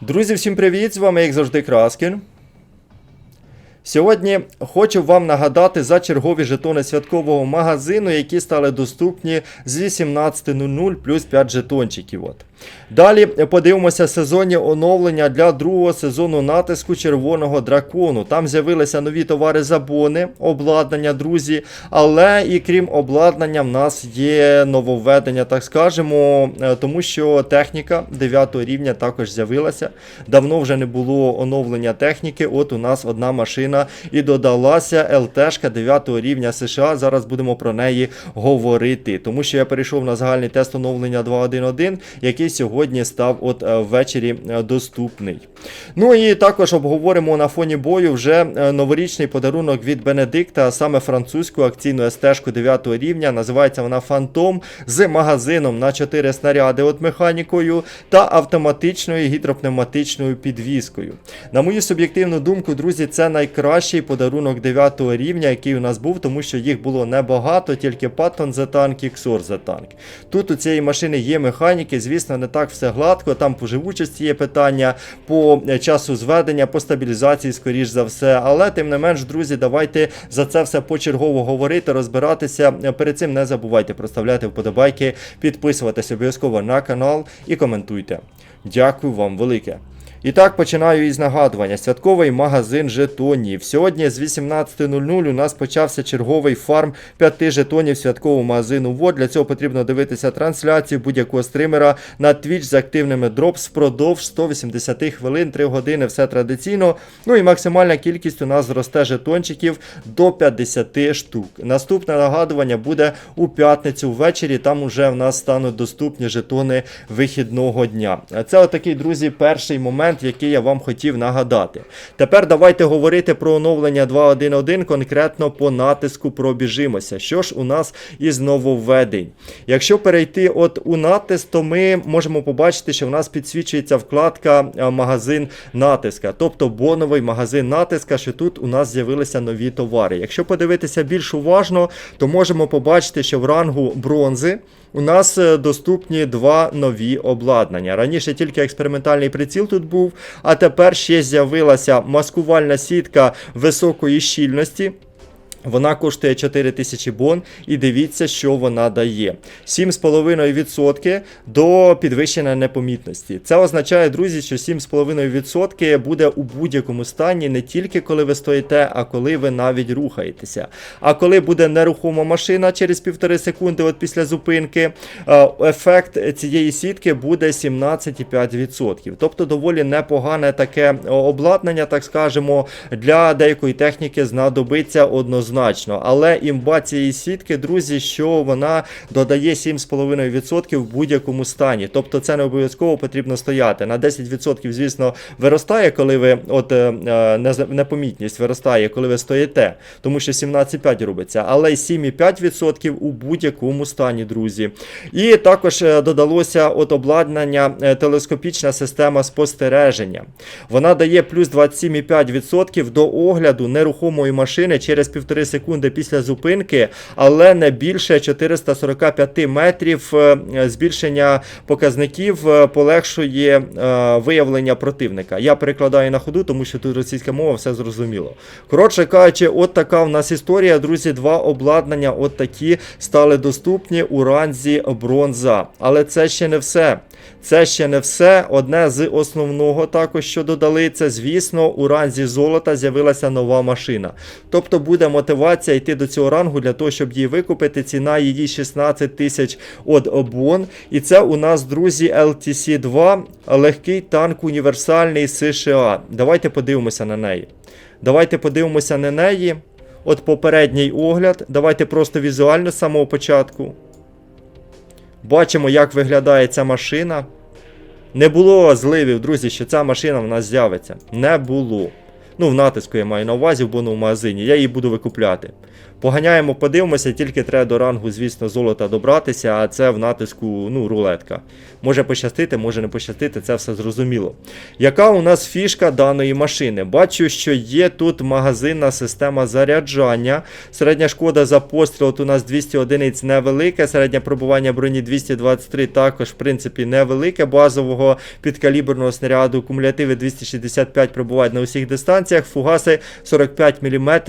Друзі, всім привіт! З вами, як завжди, Краскін. Сьогодні хочу вам нагадати за чергові жетони святкового магазину, які стали доступні з 18.00 плюс 5 жетончиків. От. Далі подивимося сезонні оновлення для другого сезону натиску червоного дракону. Там з'явилися нові товари забони, обладнання, друзі. Але і крім обладнання, в нас є нововведення, так скажемо, е, тому що техніка 9 рівня також з'явилася. Давно вже не було оновлення техніки. От у нас одна машина і додалася ЛТшка 9 рівня США. Зараз будемо про неї говорити. Тому що я перейшов на загальний тест оновлення 2.1.1, який сьогодні став от е, ввечері е, доступний. Ну і також обговоримо на фоні бою вже е, новорічний подарунок від Бенедикта, саме французьку акційну СТ-шку 9 рівня. Називається вона Фантом з магазином на 4 снаряди от механікою та автоматичною гідропневматичною підвіскою. На мою суб'єктивну думку, друзі, це найкращий подарунок 9 рівня, який у нас був, тому що їх було небагато, тільки Patton за танк і Xor за танк. Тут у цієї машини є механіки, звісно, не так все гладко. Там по живучості є питання, по е, часу зведення, по стабілізації, скоріш за все. Але тим не менш, друзі, давайте за це все почергово говорити, розбиратися. Е, Перед цим не забувайте проставляти вподобайки, підписуватися обов'язково на канал і коментуйте. Дякую вам велике. І так починаю із нагадування. Святковий магазин жетонів. Сьогодні з 18.00 у нас почався черговий фарм 5 жетонів святкового магазину. Вот для цього потрібно дивитися трансляцію будь-якого стримера на Twitch з активними дропс впродовж 180 хвилин, 3 години, все традиційно. Ну і максимальна кількість у нас зросте жетончиків до 50 штук. Наступне нагадування буде у п'ятницю ввечері. Там уже в нас стануть доступні жетони вихідного дня. Це отакий, друзі, перший момент, який я вам хотів нагадати. Тепер давайте говорити про оновлення 2.1.1, конкретно по натиску пробіжимося. Що ж у нас із нововведень? Якщо перейти от у натиск, то ми можемо побачити, що в нас підсвічується вкладка магазин натиска, тобто боновий магазин натиска, що тут у нас з'явилися нові товари. Якщо подивитися більш уважно, то можемо побачити, що в рангу бронзи. У нас е, доступні два нові обладнання. Раніше тільки експериментальний приціл тут був, а тепер ще з'явилася маскувальна сітка високої щільності. Вона коштує 4000 бон, і дивіться, що вона дає. 7,5% до підвищення непомітності. Це означає, друзі, що 7,5% буде у будь-якому стані, не тільки коли ви стоїте, а коли ви навіть рухаєтеся. А коли буде нерухома машина через півтори секунди, от після зупинки, е, ефект цієї сітки буде 17,5%. Тобто доволі непогане таке обладнання, так скажемо, для деякої техніки знадобиться однозначно. Але імба цієї сітки, друзі, що вона додає 7,5% в будь-якому стані. Тобто це не обов'язково потрібно стояти. На 10%, звісно, виростає, коли ви от е, е, непомітність виростає, коли ви стоїте, тому що 17,5 робиться, але 7,5% у будь-якому стані, друзі. І також е, додалося от обладнання телескопічна система спостереження. Вона дає плюс 27,5% до огляду нерухомої машини через півтори секунди після зупинки, але не більше 445 метрів е, збільшення показників е, полегшує е, виявлення противника. Я перекладаю на ходу, тому що тут російська мова, все зрозуміло. Коротше кажучи, от така в нас історія, друзі. Два обладнання, от такі стали доступні у ранзі бронза. Але це ще не все. Це ще не все. Одне з основного також, що додали, це, звісно, у ранзі золота з'явилася нова машина. Тобто буде мотивація йти до цього рангу для того, щоб її викупити. Ціна її 16 тисяч от бон. І це у нас, друзі, LTC-2, легкий танк універсальний США. Давайте подивимося на неї. Давайте подивимося на неї. От попередній огляд. Давайте просто візуально з самого початку. Бачимо, як виглядає ця машина. Не було зливів, друзі, що ця машина в нас з'явиться. Не було. Ну, в натиску я маю на увазі бо в магазині. Я її буду викупляти. Поганяємо, подивимося, тільки треба до рангу, звісно, золота добратися, а це в натиску ну, рулетка. Може пощастити, може не пощастити, це все зрозуміло. Яка у нас фішка даної машини? Бачу, що є тут магазинна система заряджання. Середня шкода за постріл от у нас 200 одиниць невелике, середнє пробування броні 223 також, в принципі, невелике. Базового підкаліберного снаряду, кумулятиви 265 пробувають на усіх дистанціях, фугаси 45 мм.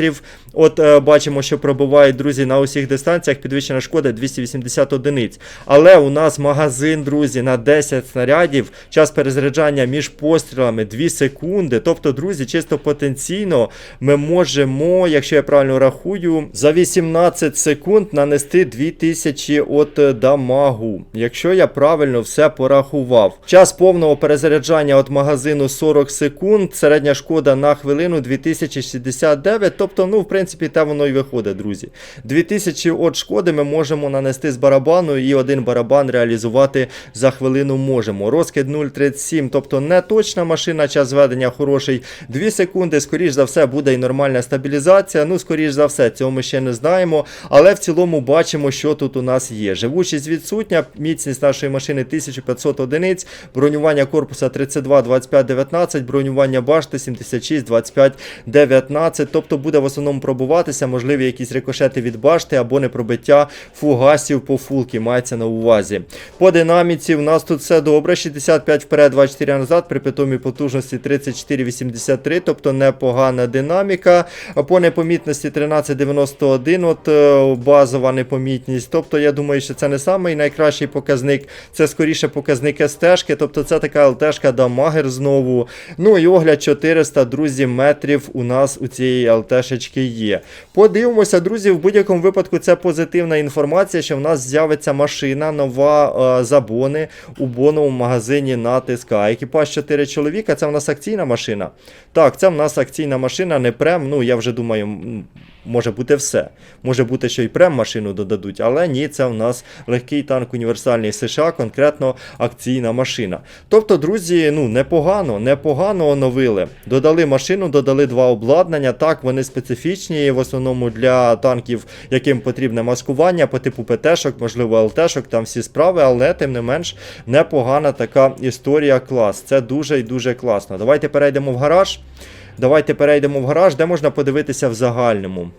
От е, бачимо, що пробувають, друзі, на усіх дистанціях. Підвищена шкода 280 одиниць. Але у нас магазин, друзі, на 10 снарядів. Час перезаряджання між пострілами 2 секунди. Тобто, друзі, чисто потенційно ми можемо, якщо я правильно рахую, за 18 секунд нанести 2000 от дамагу. Якщо я правильно все порахував. Час повного перезаряджання від магазину 40 секунд. Середня шкода на хвилину 2069. Тобто, ну, в принципі, те воно і виходить, друзі. 2000 от шкоди ми можемо нанести з барабану і один барабан реалізувати за хвилину можемо. Розкид 0,37, тобто не точна машина, час зведення хороший. 2 секунди, скоріш за все, буде і нормальна стабілізація. Ну, скоріш за все, цього ми ще не знаємо. Але в цілому бачимо, що тут у нас є. Живучість відсутня, міцність нашої машини 1500 одиниць, бронювання корпуса 32, 25, 19, бронювання башти 76, 25, 19. Тобто буде в основному пробуватися, можливі якісь рикошети від башти або непробиття фугасів по фулки, мається на увазі. По динаміці в нас тут все добре. 65 вперед, 24 назад, при питомій потужності 34,83, тобто непогана динаміка. А По непомітності 13,91, от е, базова непомітність. Тобто, я думаю, що це не самий найкращий показник, це скоріше показник СТ-шки, тобто це така ЛТ-шка дамагер знову. Ну і огляд 400, друзі, метрів у нас у цієї ЛТ-шечки є. Подивимося, друзі, в будь-якому випадку це позитивна інформація, що в нас з'явиться машина, нова е, забони у боновому магазині на ТСК. Екіпаж 4 чоловіка, це в нас акційна машина. Так, це в нас акційна машина, не прем. Ну, я вже думаю, може бути все. Може бути, що і прем машину додадуть, але ні, це в нас легкий танк універсальний США, конкретно акційна машина. Тобто, друзі, ну непогано, непогано оновили. Додали машину, додали два обладнання. Так, вони специфічні, в основному для танків, яким потрібне маскування по типу ПТ-шок, можливо, ЛТ-шок, там всі справи, але тим не менш непогана така історія клас. Це дуже і дуже класно. Давайте перейдемо в гараж. Давайте перейдемо в гараж, де можна подивитися в загальному.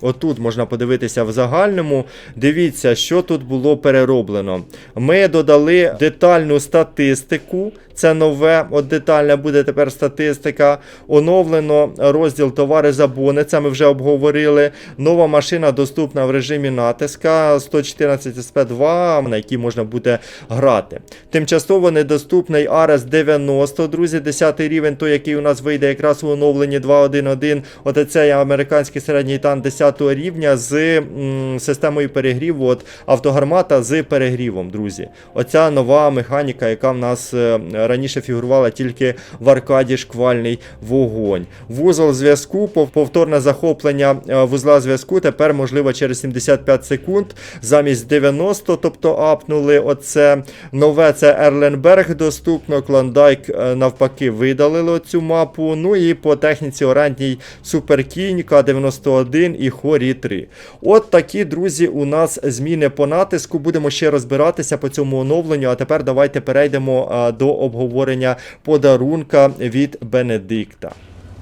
Отут можна подивитися в загальному. Дивіться, що тут було перероблено. Ми додали детальну статистику. Це нове, от детальна буде тепер статистика. Оновлено розділ товари за бони. Це ми вже обговорили. Нова машина доступна в режимі натиска 114 SP2, на якій можна буде грати. Тимчасово недоступний Ares 90, друзі, 10 рівень, той, який у нас вийде якраз у оновленні 2.1.1. От це є американський середній танк 10 рівня з м, системою перегріву от автогармата з перегрівом, друзі. Оця нова механіка, яка в нас е, раніше фігурувала тільки в аркаді шквальний вогонь. Вузол зв'язку, повторне захоплення е, вузла зв'язку тепер можливо через 75 секунд замість 90, тобто апнули оце. Нове це Ерленберг доступно, Клондайк е, навпаки видалили цю мапу. Ну і по техніці оранній Суперкінь, К91 і Хорі 3. От такі, друзі, у нас зміни по натиску. Будемо ще розбиратися по цьому оновленню. А тепер давайте перейдемо до обговорення подарунка від Бенедикта.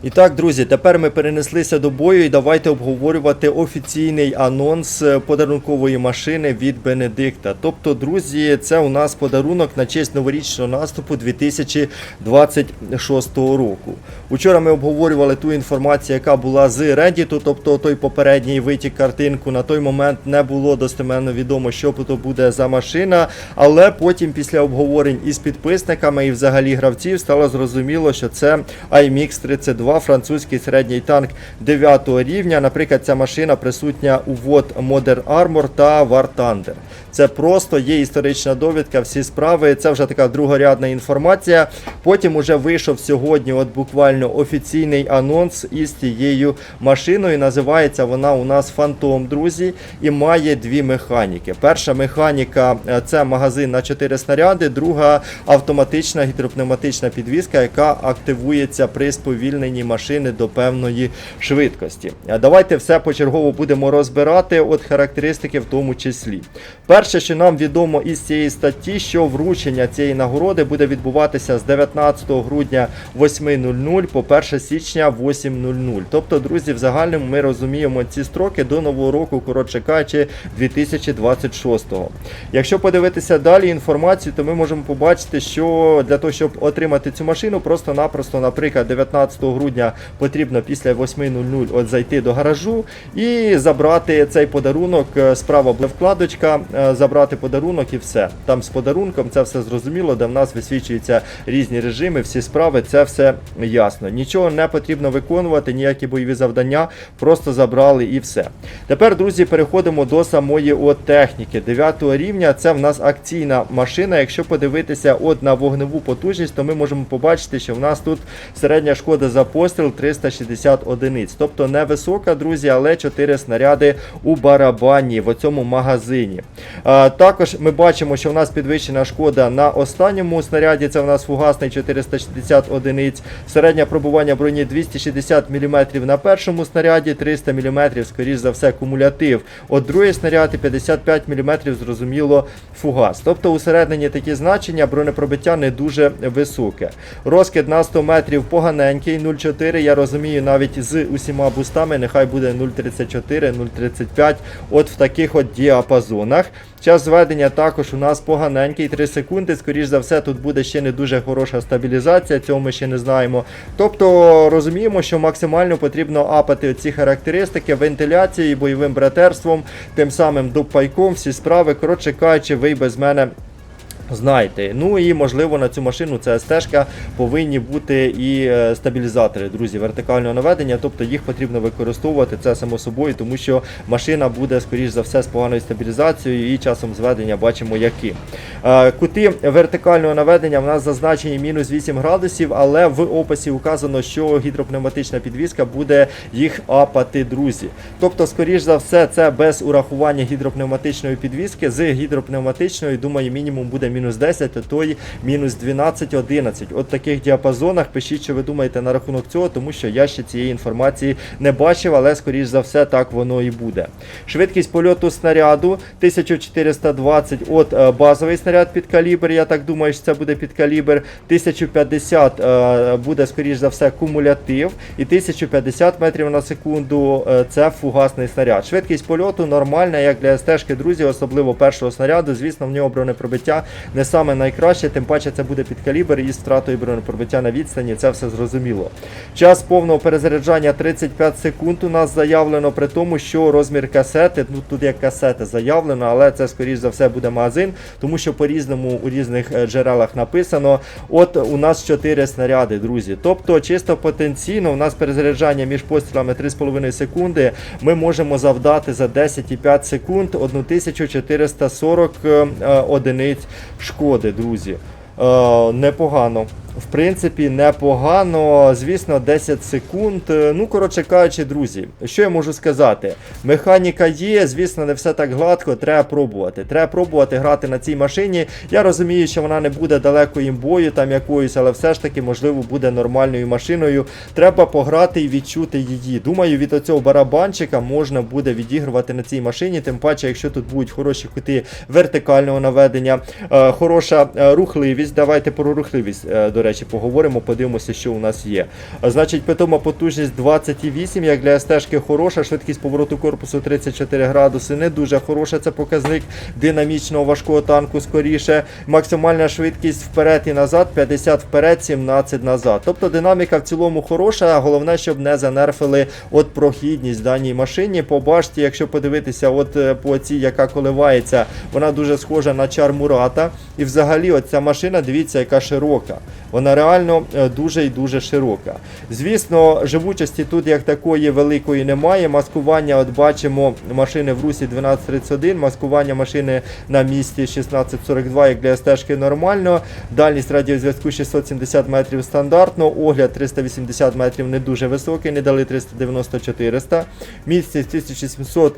І так, друзі, тепер ми перенеслися до бою і давайте обговорювати офіційний анонс е, подарункової машини від Бенедикта. Тобто, друзі, це у нас подарунок на честь новорічного наступу 2026 року. Учора ми обговорювали ту інформацію, яка була з Reddit, тобто той попередній витік картинку. На той момент не було достеменно відомо, що то буде за машина. Але потім, після обговорень із підписниками і взагалі гравців, стало зрозуміло, що це IMX 32, французький середній танк 9 рівня. Наприклад, ця машина присутня у вод Modern Armor та War Thunder. Це просто є історична довідка, всі справи. Це вже така другорядна інформація. Потім уже вийшов сьогодні, от буквально офіційний анонс із тією машиною. Називається вона у нас Фантом, друзі, і має дві механіки. Перша механіка е, це магазин на 4 снаряди, друга автоматична гідропневматична підвізка, яка активується при сповільненні машини до певної швидкості. Е, Давайте все почергово будемо розбирати, от характеристики в тому числі. Перше, що нам відомо із цієї статті, що вручення цієї нагороди буде відбуватися з 19 грудня 8.00 по 1 січня 8.00. Тобто, друзі, в загальному ми розуміємо ці строки до нового року, коротше кажучи, 2026-го. Якщо подивитися далі інформацію, то ми можемо побачити, що для того, щоб отримати цю машину, просто-напросто, наприклад, 19 грудня потрібно після 8.00 от зайти до гаражу і забрати цей подарунок. Е, Справа буде вкладочка, е, забрати подарунок і все. Там з подарунком це все зрозуміло, де в нас висвічуються різні режими, всі справи, це все ясно. Нічого не потрібно виконувати, ніякі бойові завдання, просто забрали і все. Тепер, друзі, переходимо до самої от техніки. 9 рівня це в нас акційна машина. Якщо подивитися от на вогневу потужність, то ми можемо побачити, що в нас тут середня шкода за постріл 360 одиниць. Тобто невисока, друзі, але 4 снаряди у барабані в цьому магазині. Також ми бачимо, що в нас підвищена шкода на останньому снаряді. Це в нас фугасний 460 одиниць. Середнє пробування броні 260 мм на першому снаряді, 300 мм, скоріш за все, кумулятив. От другий снаряд і 55 мм, зрозуміло, фугас. Тобто усередині такі значення бронепробиття не дуже високе. Розкид на 100 метрів поганенький, 0,4. Я розумію, навіть з усіма бустами нехай буде 0,34, 0,35. От в таких от діапазонах. Час зведення також у нас поганенький, 3 секунди. Скоріш за все, тут буде ще не дуже хороша стабілізація, цього ми ще не знаємо. Тобто розуміємо, що максимально потрібно апати ці характеристики вентиляцією, бойовим братерством, тим самим допайком, всі справи. Коротше кажучи, вий без мене. Знаєте, ну і можливо на цю машину це стежка повинні бути і е, стабілізатори, друзі, вертикального наведення, тобто їх потрібно використовувати це само собою, тому що машина буде, скоріш за все, з поганою стабілізацією і часом зведення бачимо які. Е, Кути вертикального наведення в нас зазначені мінус 8 градусів, але в описі указано, що гідропневматична підвізка буде їх апати, друзі. Тобто, скоріш за все, це без урахування гідропневматичної підвізки. З гідропневматичною, думаю, мінімум буде мінус 10, а то мінус 12-11. От таких діапазонах пишіть, що ви думаєте на рахунок цього, тому що я ще цієї інформації не бачив, але скоріш за все так воно і буде. Швидкість польоту снаряду 1420, от е, базовий снаряд під калібр, я так думаю, що це буде під калібр. 1050 е, буде, скоріш за все, кумулятив. І 1050 метрів на секунду е, це фугасний снаряд. Швидкість польоту нормальна, як для стежки, друзі, особливо першого снаряду. Звісно, в нього бронепробиття не саме найкраще, тим паче це буде під калібр із втратою бронепробиття на відстані, це все зрозуміло. Час повного перезаряджання 35 секунд у нас заявлено, при тому, що розмір касети, ну тут як касети заявлено, але це скоріш за все буде магазин, тому що по-різному у різних е, джерелах написано. От у нас 4 снаряди, друзі. Тобто, чисто потенційно, у нас перезаряджання між пострілами 3,5 секунди. Ми можемо завдати за 10,5 секунд 1440 е, е, одиниць шкоди, друзі. Е, непогано. В принципі, непогано. Звісно, 10 секунд. Е, Ну, коротше кажучи, друзі, що я можу сказати? Механіка є, звісно, не все так гладко. Треба пробувати. Треба пробувати грати на цій машині. Я розумію, що вона не буде далекою бою там якоюсь, але все ж таки, можливо, буде нормальною машиною. Треба пограти і відчути її. Думаю, від оцього барабанчика можна буде відігрувати на цій машині. Тим паче, якщо тут будуть хороші кути вертикального наведення, е, хороша е, рухливість. Давайте про рухливість, до речі, поговоримо, подивимося, що у нас є. Значить, питома потужність 28, як для стежки хороша, швидкість повороту корпусу 34 градуси, не дуже хороша, це показник динамічного важкого танку скоріше. Максимальна швидкість вперед і назад, 50 вперед, 17 назад. Тобто динаміка в цілому хороша, а головне, щоб не занерфили от прохідність даній машині. По башті, якщо подивитися, от е, по цій, яка коливається, вона дуже схожа на чар Мурата. І взагалі, от ця машина, дивіться, яка широка. Вона реально е, дуже і дуже широка. Звісно, живучості тут як такої великої немає. Маскування, от бачимо, машини в русі 1231, маскування машини на місці 1642, як для стежки нормально. Дальність радіозв'язку 670 метрів стандартно, огляд 380 метрів не дуже високий, не дали 390-400. Міцність 1700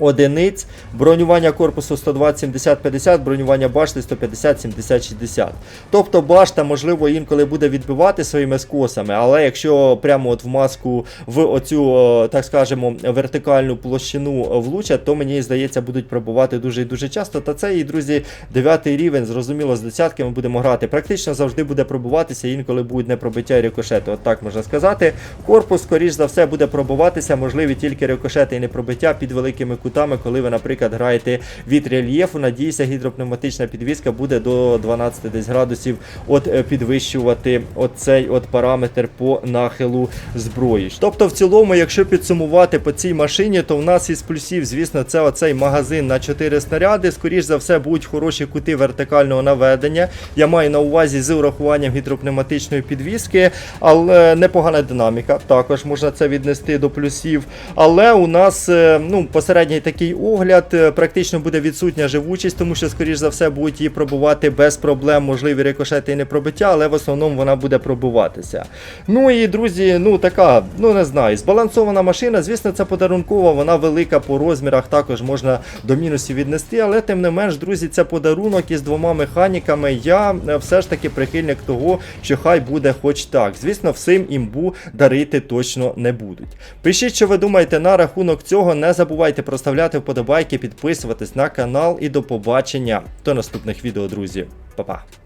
одиниць, бронювання корпусу 120 70 50, бронювання башти 150 70 60. Тобто башта, можливо, інколи буде відбивати своїми скосами, але якщо прямо от в маску в оцю, так скажемо, вертикальну площину влучать, то мені здається, будуть пробувати дуже і дуже часто. Та це і, друзі, дев'ятий рівень, зрозуміло, з десятки ми будемо грати. Практично завжди буде пробуватися, інколи будуть не пробиття і рикошети. От так можна сказати. Корпус, скоріш за все, буде пробуватися, можливі тільки рикошети і не пробиття під великими кутами, коли ви, наприклад, граєте від рельєфу. Надіюся, гідропневматична підвіска буде до 12 десь градусів от е, підвищувати оцей от параметр по нахилу зброї. Тобто, в цілому, якщо підсумувати по цій машині, то в нас із плюсів, звісно, це оцей магазин на 4 снаряди. Скоріш за все, будуть хороші кути вертикального наведення. Я маю на увазі з урахуванням гідропневматичної підвіски, але непогана динаміка. Також можна це віднести до плюсів. Але у нас е, ну, посередній такий огляд, е, практично буде відсутня живучість, тому що, скоріш за все, будуть її пробувати без проблем, можливі рикошети і не пробиття, але в основному вона буде пробуватися. Ну і друзі, ну така, ну не знаю, збалансована машина. Звісно, це подарункова, вона велика по розмірах, також можна до мінусів віднести, але тим не менш, друзі, це подарунок із двома механіками. Я е, все ж таки прихильник того, що хай буде хоч так. Звісно, всім імбу дарити точно не будуть. Пишіть, що ви думаєте на рахунок цього. Не забувайте проставляти вподобайки, підписуватись на канал і до побачення до наступних відео, друзі. Па-па.